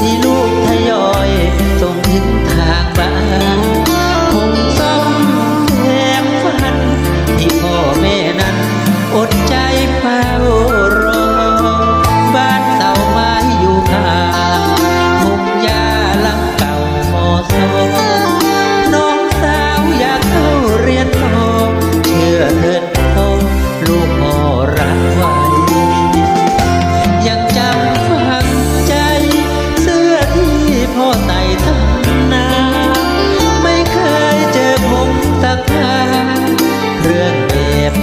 ที่ลูกทยอยส่งถึงทางบ้าน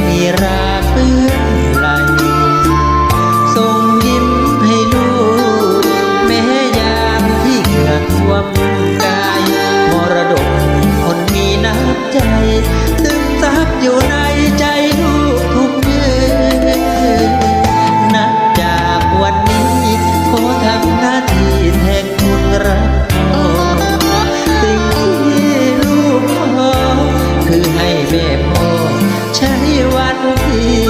มีราเปื้อนานพี่